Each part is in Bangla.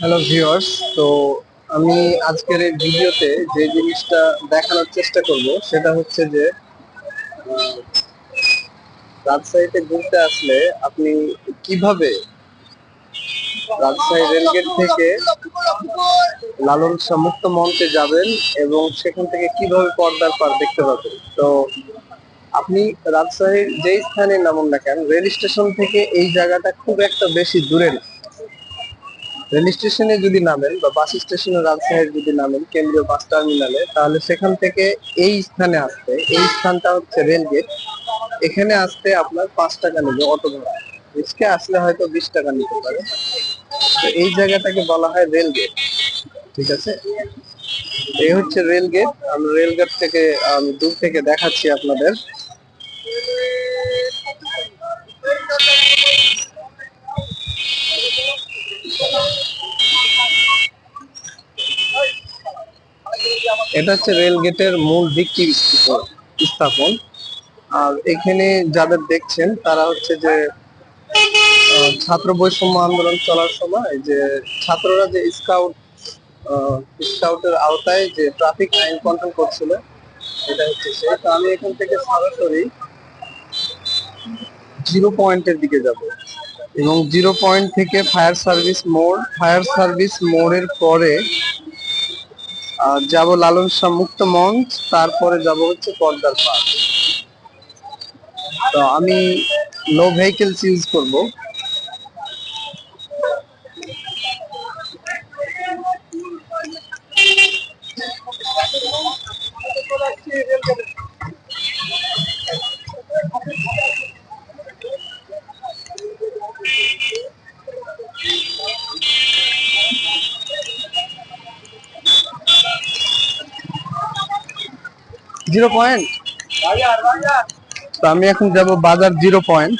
হ্যালো ভিউয়ার্স তো আমি আজকের এই ভিডিওতে যে জিনিসটা দেখানোর চেষ্টা করব, সেটা হচ্ছে যে রাজশাহীতে ঘুরতে আসলে আপনি কীভাবে রাজশাহী রেলগেট থেকে লালন মুক্ত মঞ্চে যাবেন এবং সেখান থেকে কীভাবে পর্দার পার দেখতে পাবেন? তো আপনি রাজশাহীর যেই স্থানে নামুন না কেন, রেল স্টেশন থেকে এই জায়গাটা খুব একটা বেশি দূরে না। রেল স্টেশনে যদি নামেন বা বাস স্টেশনে রাজশাহীর যদি নামেন কেন্দ্রীয় বাস টার্মিনালে, তাহলে সেখান থেকে এই স্থানে আসতে, এই স্থানটা হচ্ছে রেল গেট। এখানে আসতে আপনার পাঁচ টাকা নেবে অটো ভাড়া। রিক্সকে আসলে হয়তো বিশ টাকা নিতে পারে। তো এই জায়গাটাকে বলা হয় রেল গেট। ঠিক আছে? এই হচ্ছে রেল গেট। আমি রেল গেট থেকে, আমি দূর থেকে দেখাচ্ছি আপনাদের। এটা হচ্ছে রেল গেটের মূল ভিত্তি স্থাপন- আর এখানে যাদের দেখছেন, তারা হচ্ছে যে ছাত্র বৈষম্য আন্দোলন চলার সময় যে ছাত্ররা যে স্কাউট স্কাউটের আওতায় যে ট্রাফিক আইন কন্ট্রোল করছিল, এটা হচ্ছে সে তো আমি এখান থেকে সরাসরি জিরো পয়েন্টের দিকে যাব। এবং জিরো পয়েন্ট থেকে ফায়ার সার্ভিস মোড় ফায়ার সার্ভিস মোড়ের পরে যাব লালন শাহ মুক্ত মঞ্চ, তারপরে যাব হচ্ছে পর্দার পার্ক তো আমি লো ভেহিকেলস ইউজ করব। Zero point? তো আমি এখন যাব বাজার জিরো পয়েন্ট।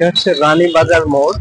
এটা হচ্ছে রানী বাজার মোড়।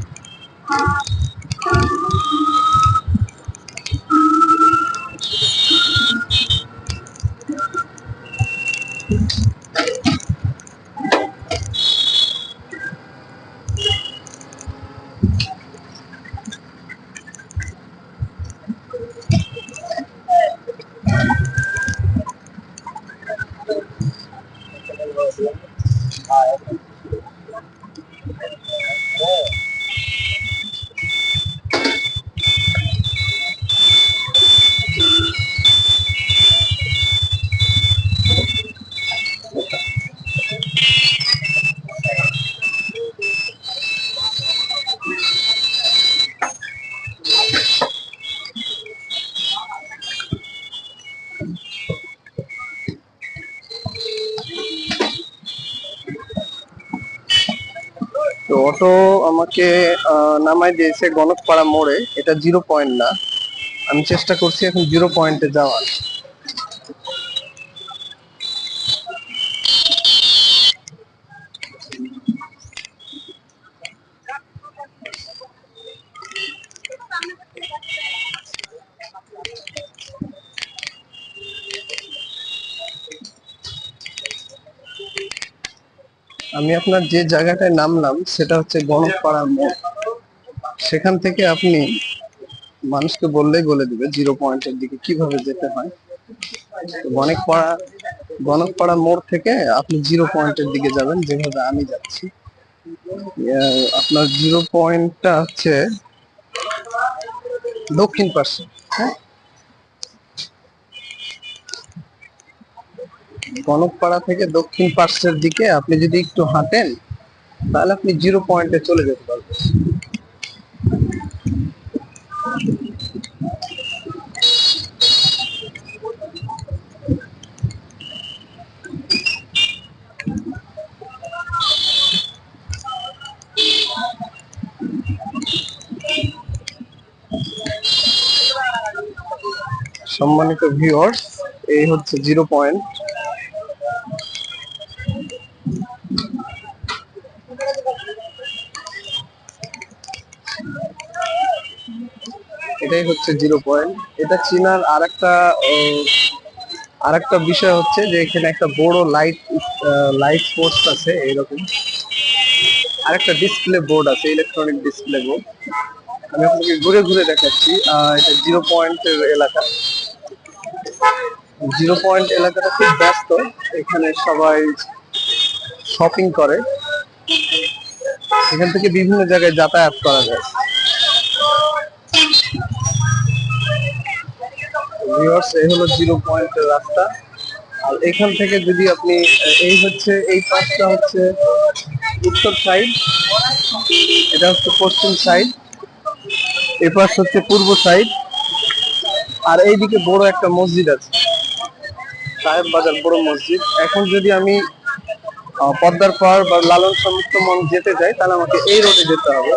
আহ, নামাই দিয়েছে গণকপাড়া মোড়ে এটা জিরো পয়েন্ট না। আমি চেষ্টা করছি এখন জিরো পয়েন্টে যাওয়ার। আমি আপনার যে জায়গাটায় নামলাম, সেটা হচ্ছে গণকপাড়া মোড়। সেখান থেকে আপনি মানুষকে বললেই বলে দিবে জিরো পয়েন্টের দিকে কীভাবে যেতে হয়। গণকপাড়া গণকপাড়া মোড় থেকে আপনি জিরো পয়েন্টের দিকে যাবেন, যেভাবে আমি যাচ্ছি। আপনার জিরো পয়েন্টটা হচ্ছে দক্ষিণ পাশে হ্যাঁ? কনকপাড়া থেকে দক্ষিণ পার্শ্বের দিকে আপনি যদি একটু হাঁটেন, তাহলে আপনি জিরো পয়েন্টে চলে যেতে পারবেন। সম্মানিত ভিউয়ার্স এই হচ্ছে জিরো পয়েন্ট। হচ্ছে জিরো পয়েন্ট এটা চীনার আর একটা আর একটা বিষয় হচ্ছে যে এখানে একটা বড় লাইট লাইট পোস্ট আছে এরকম। আর একটা ডিসপ্লে বোর্ড আছে ইলেকট্রনিক ডিসপ্লে বোর্ড আমি আপনাকে ঘুরে ঘুরে দেখাচ্ছি এটা জিরো পয়েন্টের এলাকা। জিরো পয়েন্ট এলাকাটা খুব ব্যস্ত, এখানে সবাই শপিং করে। এখান থেকে বিভিন্ন জায়গায় যাতায়াত করা যায়। ভিউয়ার্স এই হলো জিরো পয়েন্টের রাস্তা। আর এখান থেকে যদি আপনি, এই হচ্ছে, এই পাশটা হচ্ছে উত্তর সাইড এটা হচ্ছে পশ্চিম সাইড এই পাশ হচ্ছে পূর্ব সাইড আর এইদিকে বড় একটা মসজিদ আছে। সাহেব বাজার বড় মসজিদ। এখন যদি আমি পদ্মার পাহাড় বা লালন সমুক্ত মন যেতে চাই তাহলে আমাকে এই রোডে যেতে হবে।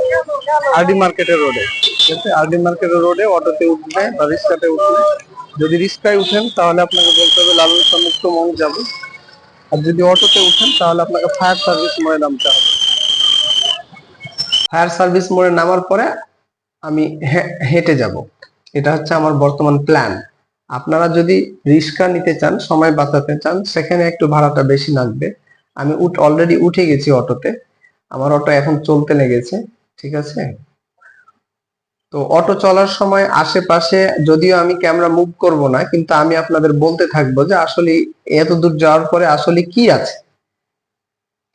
আরডি মার্কেটের রোডে ঠিক আছে? আরডি মার্কেটের রোডে অটোতে উঠবে বা রিক্সাতে উঠবে। যদি রিক্সায় উঠেন, তাহলে আপনাকে বলতে হবে লালন সমুক্ত মন যাব। আর যদি অটোতে উঠেন, তাহলে আপনাকে ফায়ার সার্ভিস মোড়ে নামতে হবে। ফায়ার সার্ভিস মোড়ে নামার পরে আমি হেঁটে যাব। এটা হচ্ছে আমার বর্তমান প্ল্যান। আপনারা যদি রিক্সা নিতে চান, সময় বাঁচাতে চান, সেখানে একটু ভাড়াটা বেশি লাগবে। আমি উঠ অলরেডি উঠে গেছি অটোতে। আমার অটো এখন চলতে লেগেছে। ঠিক আছে? তো অটো চলার সময় আশেপাশে যদিও আমি ক্যামেরা মুভ করব না, কিন্তু আমি আপনাদের বলতে থাকব যে আসলে এত দূর যাওয়ার পরে আসলে কি আছে?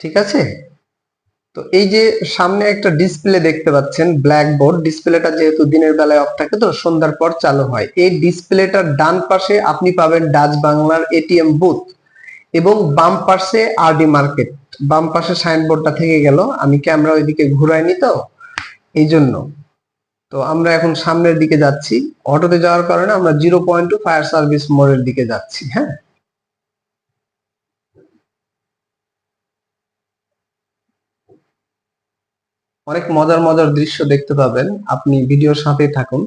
ঠিক আছে? তো এই যে সামনে একটা ডিসপ্লে দেখতে পাচ্ছেন ব্ল্যাক বোর্ড ডিসপ্লেটা যেহেতু দিনের বেলায় অফ থাকে তো সন্ধ্যার পর চালু হয়। এই ডিসপ্লেটার ডান পাশে আপনি পাবেন ডাচ বাংলার এটিএম বুথ এবং বাম পাশে আরডি মার্কেট। বাম পাশে সাইনবোর্ডটা থেকে গেল। আমি ক্যামেরা ওইদিকে ঘুরাইনি তো এই জন্য তো আমরা এখন সামনের দিকে যাচ্ছি। অটোতে যাওয়ার কারণে আমরা zero point to fire service মোড়ের দিকে যাচ্ছি হ্যাঁ? অনেক মজার মজার দৃশ্য দেখতে পাবেন। আপনি ভিডিওর সাথেই থাকুন,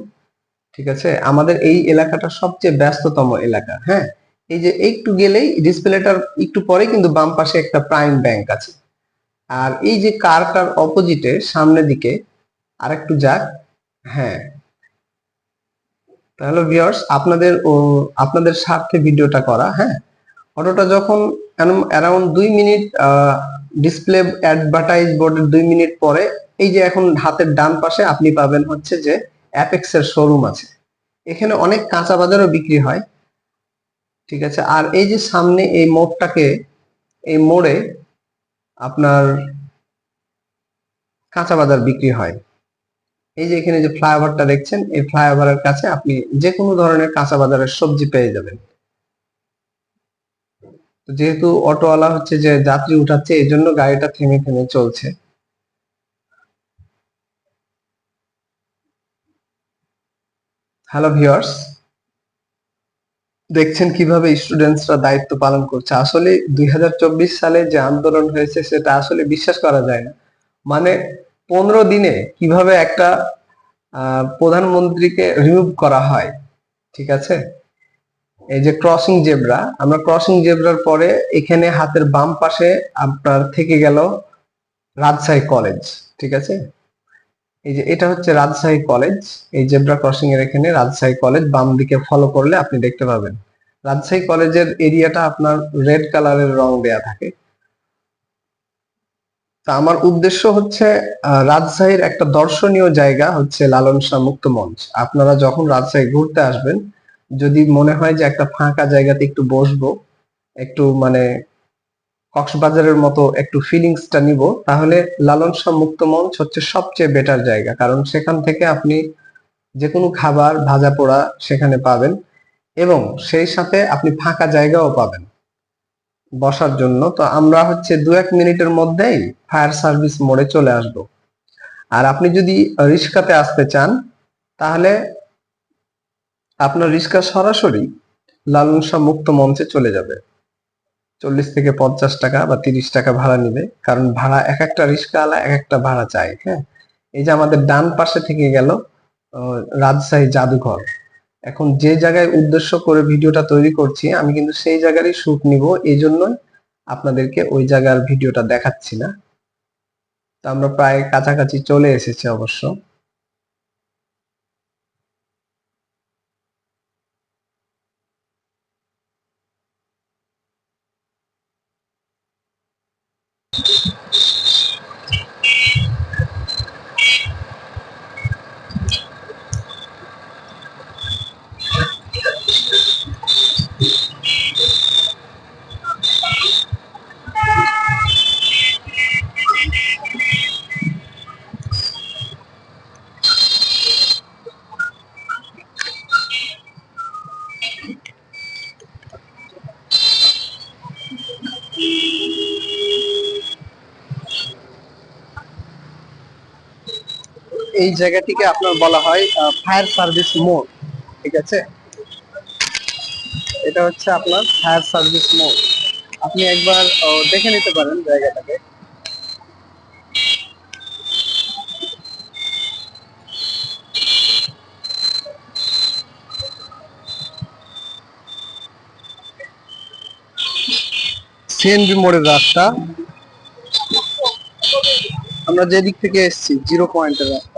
ঠিক আছে? আমাদের এই এলাকাটা সবচেয়ে ব্যস্ততম এলাকা হ্যাঁ? এই যে একটু গেলেই ডিসপ্লেটার একটু পরে কিন্তু বাম পাশে একটা প্রাইম ব্যাংক আছে। আর এই যে কারটার অপোজিটে সামনের দিকে আর একটু যাক হ্যাঁ। তাহলে ভিউয়ার্স আপনাদের ও আপনাদের স্বার্থে ভিডিওটা করা হ্যাঁ? অটোটা যখন অ্যারাউন্ড দুই মিনিট ডিসপ্লে অ্যাডভার্টাইজ বোর্ডের দুই মিনিট পরে, এই যে এখন হাতের ডান পাশে আপনি পাবেন হচ্ছে যে অ্যাপেক্স এর শোরুম আছে। এখানে অনেক কাঁচা বাজারও বিক্রি হয়। ঠিক আছে? আর এই যে সামনে এই মোড়টাকে, এই মোড়ে আপনার কাঁচা বাজার বিক্রি হয়। এই যে এখানে যে ফ্লাইওভারটা দেখছেন, এই ফ্লাইওভারের কাছে আপনি যে কোনো ধরনের কাঁচা বাজারের সবজি পেয়ে যাবেন। যেহেতু অটোওয়ালা হচ্ছে যে যাত্রী উঠাচ্ছে, এই জন্য গাড়িটা থেমে থেমে চলছে। হ্যালো ভিউয়ার্স দেখছেন কীভাবে স্টুডেন্টসরা দায়িত্ব পালন করছে? আসলে দুই হাজার চব্বিশ সালে যে আন্দোলন হয়েছে, সেটা আসলে বিশ্বাস করা যায় না। মানে পনেরো দিনে কীভাবে একটা প্রধানমন্ত্রীকে রিমুভ করা হয়, ঠিক আছে? এই যে ক্রসিং জেব্রা আমরা ক্রসিং জেব্রার পরে এখানে হাতের বাম পাশে আপনার থেকে গেল রাজশাহী কলেজ ঠিক আছে? এই যে এটা হচ্ছে রাজশাহী কলেজ এই জেব্রা ক্রসিং এর এখানে রাজশাহী কলেজ বাম দিকে ফলো করলে আপনি দেখতে পাবেন। রাজশাহী কলেজের এরিয়াটা আপনার রেড কালারের রং দেয়া থাকে। তা আমার উদ্দেশ্য হচ্ছে রাজশাহীর একটা দর্শনীয় জায়গা হচ্ছে লালন শাহ মুক্ত মঞ্চ। আপনারা যখন রাজশাহী ঘুরতে আসবেন, যদি মনে হয় যে একটা ফাঁকা জায়গাতে একটু বসবো, একটু মানে কক্সবাজারের মতো একটু ফিলিংসটা নিব, তাহলে লালন শাহ মুক্ত মঞ্চ হচ্ছে সবচেয়ে বেটার জায়গা। কারণ সেখান থেকে আপনি যে কোনো খাবার, ভাজা পোড়া সেখানে পাবেন এবং সেই সাথে আপনি ফাঁকা জায়গাও পাবেন। বসার জন্য। তো আমরা হচ্ছে দু এক মিনিটের মধ্যেই ফায়ার সার্ভিস মোড়ে চলে আসব। আর আপনি যদি রিক্সাতে আসতে চান, তাহলে আপনার রিক্সা সরাসরি লালন শাহ মুক্ত মঞ্চে চলে যাবে। চল্লিশ থেকে পঞ্চাশ টাকা বা তিরিশ টাকা ভাড়া নিবে। কারণ ভাড়া এক একটা রিক্সাওয়ালা এক একটা ভাড়া চায় হ্যাঁ? এই যে আমাদের ডান পাশে থেকে গেল রাজশাহী জাদুঘর। এখন যে জায়গায় উদ্দেশ্য করে ভিডিওটা তৈরি করছি, আমি কিন্তু সেই জায়গারই শুট নিব, এই জন্যই আপনাদেরকে ওই জায়গার ভিডিওটা দেখাচ্ছি না। তো আমরা প্রায় কাছাকাছি চলে এসেছি অবশ্য। জায়গাটিকে আপনার বলা হয় ফায়ার সার্ভিস মোড় ঠিক আছে? এটা হচ্ছে আপনার ফায়ার সার্ভিস মোড় আপনি একবার দেখে নিতে পারেন জায়গাটাকে। সিএনবি মোড়ের রাস্তা। আমরা যেদিক থেকে এসেছি জিরো পয়েন্টের রাস্তা।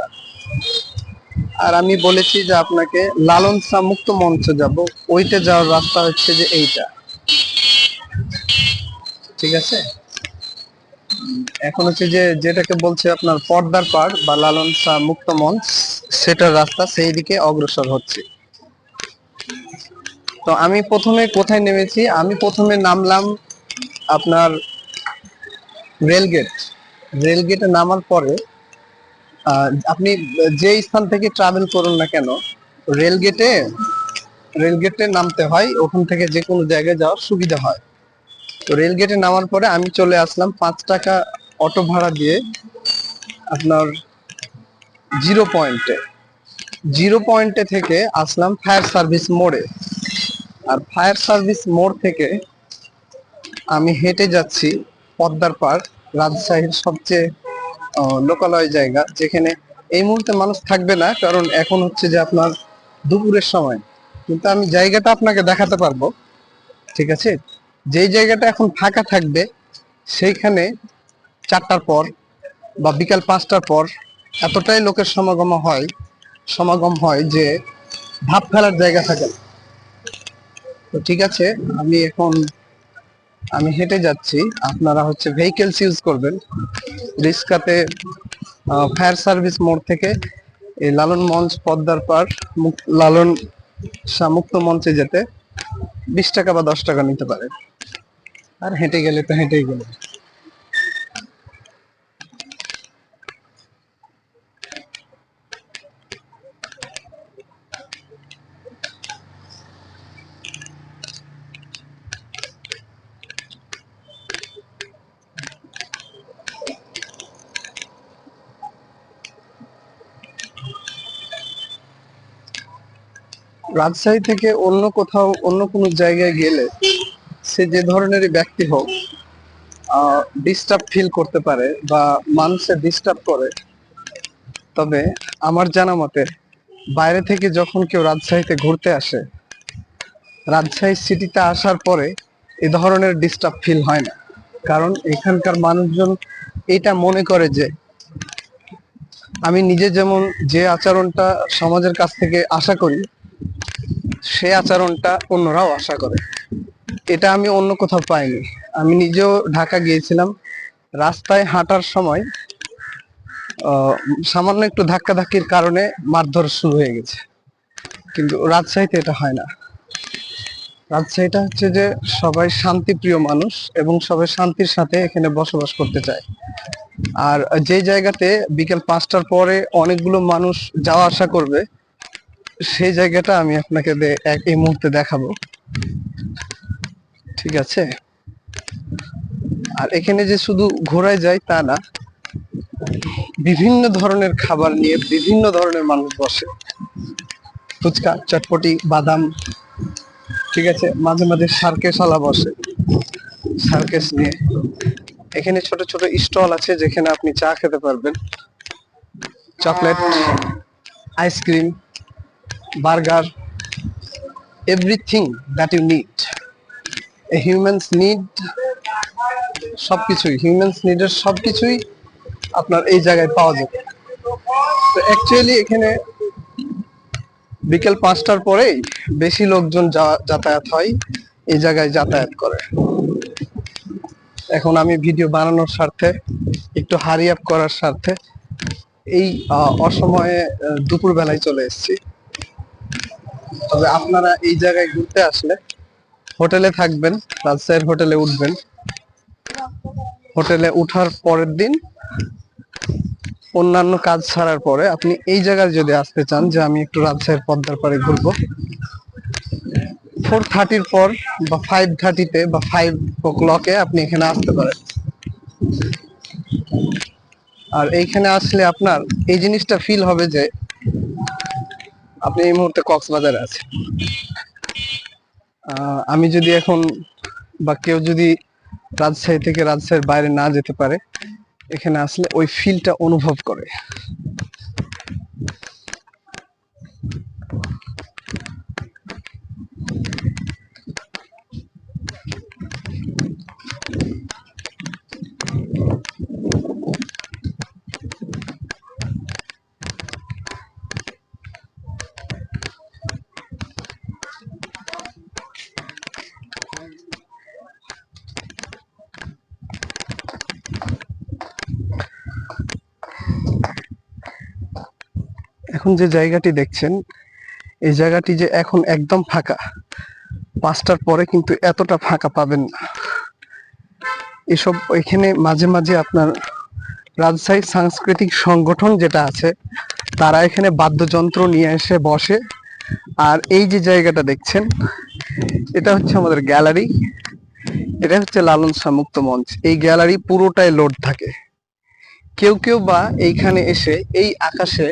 আর আমি বলেছি যে আপনাকে লালন শাহ মুক্ত মঞ্চ যাব। ওইটা যাওয়ার রাস্তা হচ্ছে যে এইটা। ঠিক আছে? এখন হচ্ছে যে যেটাকে বলছে আপনার পর্দার পার বা লালন শাহ মুক্ত মঞ্চ, সেটার রাস্তা সেই দিকে অগ্রসর হচ্ছে। তো আমি প্রথমে কোথায় নেমেছি? আমি প্রথমে নামলাম আপনার রেলগেট। রেলগেটে নামার পরে আপনি যে স্থান থেকে ট্রাভেল করুন না কেন রেলগেটে রেলগেটে নামতে হয়, ওখান থেকে যে কোনো জায়গায় যাওয়ার সুবিধা হয়। তো রেলগেটে নামার পরে আমি চলে আসলাম পাঁচ টাকা অটো ভাড়া দিয়ে আপনার জিরো পয়েন্টে জিরো পয়েন্টে থেকে আসলাম ফায়ার সার্ভিস মোড়ে। আর ফায়ার সার্ভিস মোড় থেকে আমি হেঁটে যাচ্ছি পদ্মার পার রাজশাহীর সবচেয়ে লোকালয় জায়গা, যেখানে এই মুহূর্তে মানুষ থাকবে না, কারণ এখন হচ্ছে যে আপনার দুপুরের সময় কিন্তু আমি জায়গাটা আপনাকে দেখাতে পারব, ঠিক আছে যেই জায়গাটা এখন ফাঁকা থাকবে, সেইখানে চারটার পর বা বিকাল পাঁচটার পর এতটাই লোকের সমাগম হয় সমাগম হয় যে ভাব ফেলার জায়গা থাকে। তো ঠিক আছে, আমি এখন আমি হেঁটে যাচ্ছি। আপনারা হচ্ছে ভেহিকেলস ইউজ করবেন। রিক্সাতে ফায়ার সার্ভিস মোড় থেকে এই লালন মঞ্চ, পদ্মার পার লালন মুক্ত মঞ্চে যেতে বিশ টাকা বা দশ টাকা নিতে পারে। আর হেঁটে গেলে তো হেঁটেই গেলে। রাজশাহী থেকে অন্য কোথাও, অন্য কোনো জায়গায় গেলে সে যে ধরনেরই ব্যক্তি হোক ডিস্টার্ব ফিল করতে পারে বা মানুষে ডিস্টার্ব করে। তবে আমার জানা মতে, বাইরে থেকে যখন কেউ রাজশাহীতে ঘুরতে আসে, রাজশাহী সিটিতে আসার পরে এ ধরনের ডিস্টার্ব ফিল হয় না। কারণ এখানকার মানুষজন এটা মনে করে যে, আমি নিজে যেমন যে আচরণটা সমাজের কাছ থেকে আশা করি সে আচরণটা অন্যরাও আশা করে। এটা আমি অন্য কোথাও পাইনি। আমি নিজেও ঢাকা গিয়েছিলাম। রাস্তায় হাঁটার সময় সামান্য একটু ধাক্কাধাক্কির কারণে মারধর শুরু হয়ে গেছে। কিন্তু রাজশাহীতে এটা হয় না। রাজশাহীটা হচ্ছে যে সবাই শান্তিপ্রিয় মানুষ এবং সবাই শান্তির সাথে এখানে বসবাস করতে চায়। আর যে জায়গাতে বিকেল পাঁচটার পরে অনেকগুলো মানুষ যাওয়া আসা করবে সেই জায়গাটা আমি আপনাকে এই মুহূর্তে দেখাবো। ঠিক আছে? আর এখানে যে শুধু ঘোরায় যায় তা না, বিভিন্ন ধরনের খাবার নিয়ে বিভিন্ন ধরনের মানুষ বসে। ফুচকা, চটপটি, বাদাম, ঠিক আছে? মাঝে মাঝে সার্কেস আলা বসে। সার্কেস নিয়ে। এখানে ছোট ছোট স্টল আছে যেখানে আপনি চা খেতে পারবেন। Chocolate, ice cream. Burger, everything that you need. A humans need সবকিছুই, হিউম্যানস নিডের সব কিছুই আপনার এই জায়গায় পাওয়া যাবে। তো অ্যাকচুয়ালি এখানে বিকেল পাঁচটার পরেই বেশি লোকজন যাতায়াত হয়, এই জায়গায় যাতায়াত করে। এখন আমি ভিডিও বানানোর স্বার্থে, একটু হারি আপ করার স্বার্থে এই অসময়ে দুপুর বেলায় চলে এসেছি। তবে আপনারা এই জায়গায় ঘুরতে আসলে হোটেলে থাকবেন, রাজশাহীর হোটেলে উঠবেন। হোটেলে উঠার পরের দিন অন্যান্য কাজ ছাড়ার পরে আপনি এই জায়গায় যদি আসতে চান যে আমি একটু রাজশাহীর পদ্মার পরে ঘুরবো। ফোর থার্টির পর বা ফাইভ থার্টিতে বা ফাইভ ও ক্লকে আপনি এখানে আসতে পারেন। আর এইখানে আসলে আপনার এই জিনিসটা ফিল হবে যে আপনি এই মুহূর্তে কক্সবাজারে আছেন। আমি যদি এখন বা কেউ যদি রাজশাহী থেকে রাজশাহীর বাইরে না যেতে পারে, এখানে আসলে ওই ফিলটা অনুভব করে। যে জায়গাটি দেখছেন, এই জায়গাটি যে এখন একদম ফাঁকা, পাঁচটার পরে কিন্তু এতটা ফাঁকা পাবেন না। এসব এখানে মাঝে মাঝে আপনার রাজশাহী সাংস্কৃতিক সংগঠন যেটা আছে, তারা এখানে বাদ্যযন্ত্র নিয়ে এসে বসে। আর এই যে জায়গাটা দেখছেন, এটা হচ্ছে আমাদের গ্যালারি। এটা হচ্ছে লালন শাহ মুক্ত মঞ্চ। এই গ্যালারি পুরোটাই লোড থাকে। কেউ কেউ বা এইখানে এসে এই আকাশে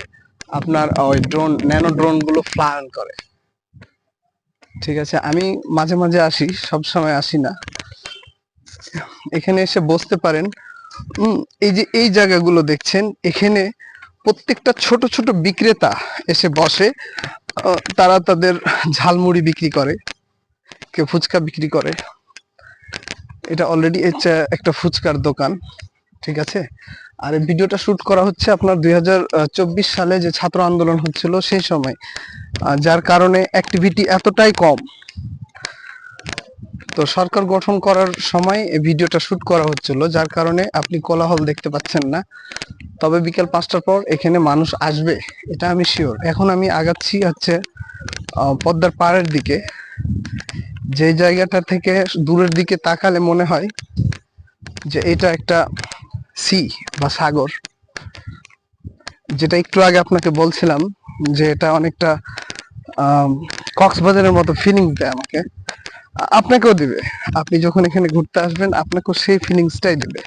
আপনার ওই ড্রোন ন্যানো ড্রোনগুলো ফ্লায়ন করে। ঠিক আছে, আমি মাঝে মাঝে আসি, সব সময় আসি না। এখানে এসে বসতে পারেন। এই যে এই জায়গাগুলো দেখছেন, এখানে প্রত্যেকটা ছোট ছোট বিক্রেতা এসে বসে তারা তাদের ঝালমুড়ি বিক্রি করে, কেউ ফুচকা বিক্রি করে। এটা অলরেডি একটা ফুচকার দোকান, ঠিক আছে? আর ভিডিওটা শুট করা হচ্ছে আপনার দুই হাজার চব্বিশ সালে যে ছাত্র আন্দোলন হচ্ছিল সেই সময় যার কারণে অ্যাক্টিভিটি এতটাই কম। তো সরকার গঠন করার সময় এই ভিডিওটা শুট করা হচ্ছিল, যার কারণে আপনি কোলাহল দেখতে পাচ্ছেন না। তবে বিকেল পাঁচটার পর এখানে মানুষ আসবে, এটা আমি শিওর এখন আমি আগাচ্ছি হচ্ছে পদ্মার পাড়ের দিকে। যে জায়গাটা থেকে দূরের দিকে তাকালে মনে হয় যে এটা একটা সি বা সাগর, যেটা একটু আগে আপনাকে বলছিলাম যে এটা অনেকটা কক্সবাজারের মতো ফিলিং দেয় আমাকে। আপনাকেও দিবে। আপনি যখন এখানে ঘুরতে আসবেন, আপনাকেও সেই ফিলিংসটাই দেবে।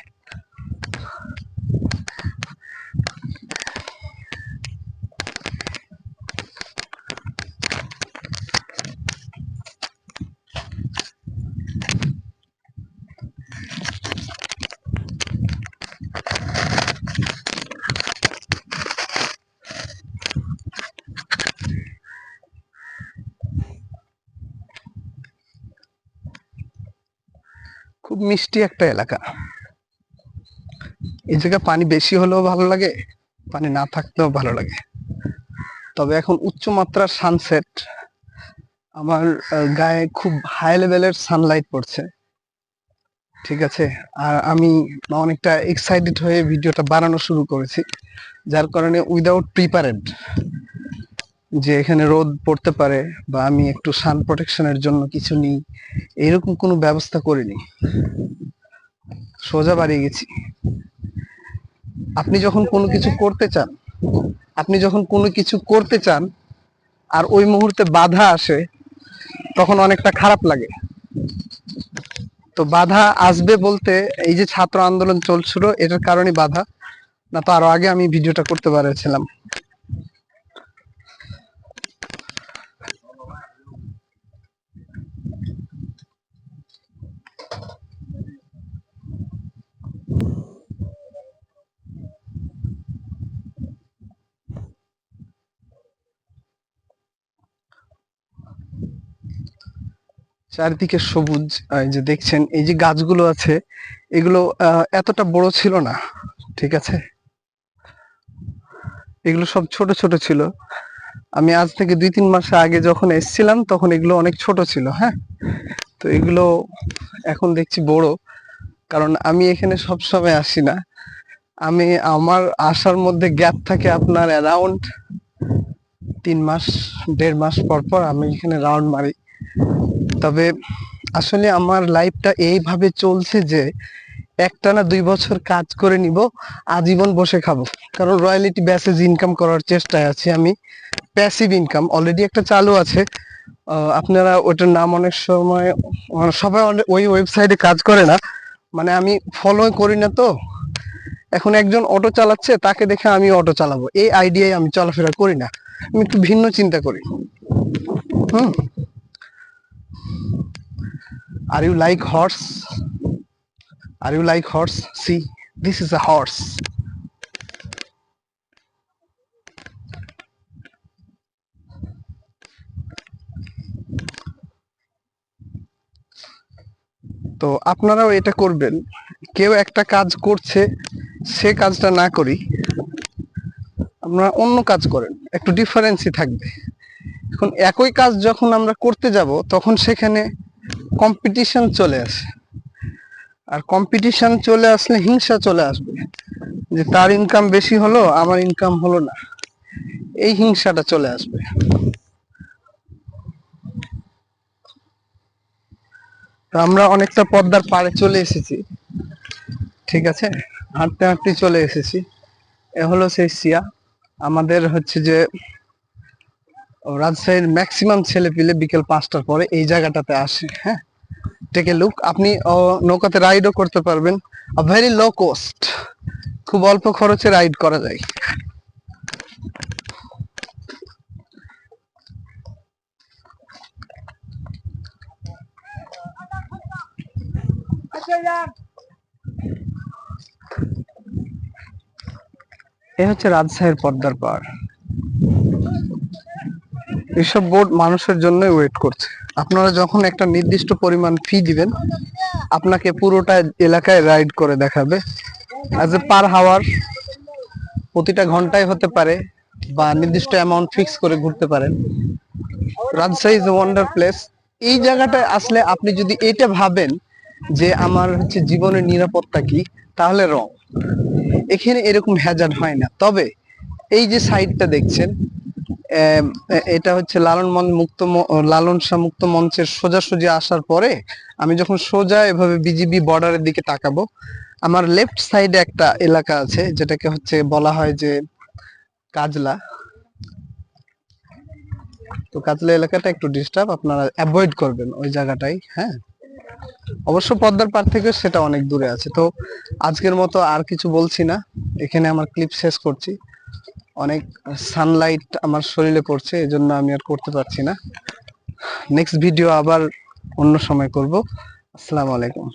খুব মিষ্টি একটা এলাকা। এই জায়গায় পানি বেশি হলেও ভালো লাগে, পানি না থাকলেও ভালো লাগে। তবে এখন উচ্চমাত্রার সানসেট আমার গায়ে খুব হাই লেভেলের সানলাইট পড়ছে। ঠিক আছে? আর আমি অনেকটা এক্সাইটেড হয়ে ভিডিওটা বানানো শুরু করেছি, যার কারণে উইদাউট প্রিপারেড যে এখানে রোদ পড়তে পারে বা আমি একটু সান প্রোটেকশনের জন্য কিছু নিই, এরকম কোনো ব্যবস্থা করিনি। সোজা বাড়ি গেছি। আপনি যখন কোনো কিছু করতে চান, আপনি যখন কোনো কিছু করতে চান, আর ওই মুহূর্তে বাধা আসে, তখন অনেকটা খারাপ লাগে। তো বাধা আসবে বলতে এই যে ছাত্র আন্দোলন চলছিল, এটার কারণে বাধা। না তো আরও আগে আমি ভিডিওটা করতে পারেছিলাম। চারিদিকে সবুজ যে দেখছেন, এই যে গাছগুলো আছে, এগুলো এতটা বড় ছিল না, ঠিক আছে? এগুলো সব ছোট ছোট ছিল। আমি আজ থেকে দুই তিন মাস আগে যখন এসেছিলাম, তখন এগুলো অনেক ছোট ছিল হ্যাঁ? তো এগুলো এখন দেখছি বড়, কারণ আমি এখানে সব সময় আসি না। আমি আমার আসার মধ্যে গ্যাপ থাকে আপনার অ্যারাউন্ড তিন মাস, দেড় মাস পর পর আমি এখানে রাউন্ড মারি। তবে আসলে আমার লাইফটা এইভাবে চলছে যে একটানা দুই বছর কাজ করে নিব, আজীবন বসে খাব। কারণ রয়্যালিটি বেসিস ইনকাম করার চেষ্টায় আছি আমি। প্যাসিভ ইনকাম অলরেডি একটা চালু আছে। আপনারা ওটার নাম অনেক সময় মানে সবাই ওই ওয়েবসাইটে কাজ করে না। মানে আমি ফলো করি না তো। এখন একজন অটো চালাচ্ছে, তাকে দেখে আমি অটো চালাবো। এই আইডিয়ায় আমি চলাফেরা করি না। আমি একটু ভিন্ন চিন্তা করি। হুম? Are you like horse? Are you like horse? See, this is a horse. তো আপনারাও এটা করবেন কেউ একটা কাজ করছে সে কাজটা না করি আপনারা অন্য কাজ করেন একটু ডিফারেন্সই থাকবে এখন একই কাজ যখন আমরা করতে যাব, তখন সেখানে কম্পিটিশন চলে আসে। আর কম্পিটিশন চলে আসলে হিংসা চলে আসবে। যে তার ইনকাম বেশি হলো, আমার ইনকাম হলো না। এই হিংসাটা চলে আসবে। তো আমরা অনেকটা পদ্মার পাড়ে চলে এসেছি। ঠিক আছে? হাঁটতে হাঁটতে চলে এসেছি। এ হলো সেই সিয়া। আমাদের হচ্ছে যে রাজশাহীর ম্যাক্সিমাম ছেলে পিলে বিকেল পাঁচটার পরে এই জায়গাটাতে আসে হ্যাঁ? টেক লুক আপনি নৌকাতে রাইডও করতে পারবেন। ভেরি লো কস্ট খুব অল্প খরচে রাইড করা যায়। এ হচ্ছে রাজশাহীর পদ্মার পাড়। এসব বোর্ড মানুষের জন্যই ওয়েট করছে। আপনারা যখন একটা নির্দিষ্ট পরিমাণ ফি দিবেন, আপনাকে পুরোটা এলাকায় রাইড করে দেখাবে। অ্যাজ এ পার হাওয়ার প্রতিটা ঘন্টায় হতে পারে বা নির্দিষ্ট অ্যামাউন্ট ফিক্স করে ঘুরতে পারেন। Rajshahi is a wonder place এই জায়গাটায় আসলে আপনি যদি এটা ভাবেন যে আমার হচ্ছে জীবনের নিরাপত্তা কি, তাহলে রং এখানে এরকম হ্যাজার্ড হয় না। তবে এই যে সাইডটা দেখছেন এটা হচ্ছে লালন মন মুক্ত লালন শাহ মুক্ত মঞ্চের সোজাসুজি আসার পরে আমি যখন সোজা এভাবে বিজিবি বর্ডারের দিকে তাকাবো, আমার লেফট সাইডে একটা এলাকা আছে, যেটাকে হচ্ছে বলা হয় যে কাজলা। তো কাজলা এলাকাটা একটু ডিস্টার্ব আপনারা অ্যাভয়েড করবেন ওই জায়গাটাই হ্যাঁ। অবশ্য পদ্মার পার থেকে সেটা অনেক দূরে আছে। তো আজকের মতো আর কিছু বলছি না, এখানে আমার ক্লিপ শেষ করছি। অনেক সানলাইট আমার শরীরে পড়ছে, এজন্য আমি আর করতে পারছি না। নেক্সট ভিডিও আবার অন্য সময় করব। আসসালামু আলাইকুম।